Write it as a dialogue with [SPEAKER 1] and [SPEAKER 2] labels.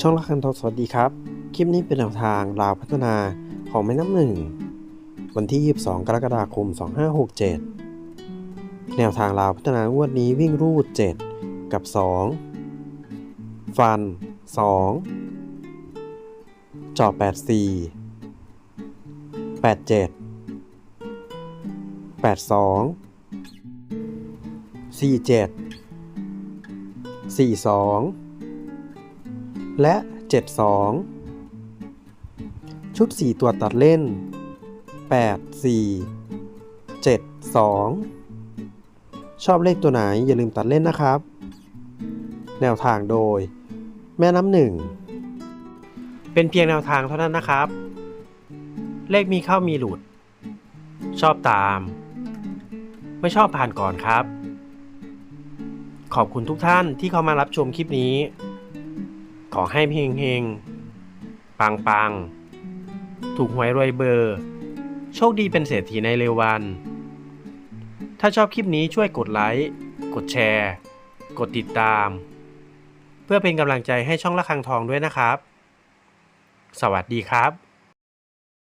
[SPEAKER 1] ช่องละคันทองสวัสดีครับ คลิปนี้เป็นแนวทางลาวพัฒนาของแม่น้ำหนึ่ง วันที่ 22 กรกฎาคม 2567 แนวทางลาวพัฒนางวดนี้วิ่งรูด 7 กับ 2 ฟัน 2 จอบ84 87 82 47 42 และ 72 ชุด 4 ตัวตัดเล่น 8 4 7 2 ชอบเลขตัวไหนอย่าลืมตัดเล่นนะครับ แนวทางโดย แม่น้ำหนึ่ง เป็นเพียงแนวทางเท่านั้นนะครับ เลขมีเข้ามีหลุด ชอบตาม ไม่ชอบผ่านก่อนครับ ขอบคุณทุกท่านที่เข้ามารับชมคลิปนี้ ขอให้เฮงเฮงปังปังถูกหวยรวยเบอร์ โชคดีเป็นเศรษฐีในเร็ววัน ถ้าชอบคลิปนี้ช่วยกดไลค์ กดแชร์ กดติดตาม เพื่อเป็นกำลังใจให้ช่องละคังทองด้วยนะครับ สวัสดีครับ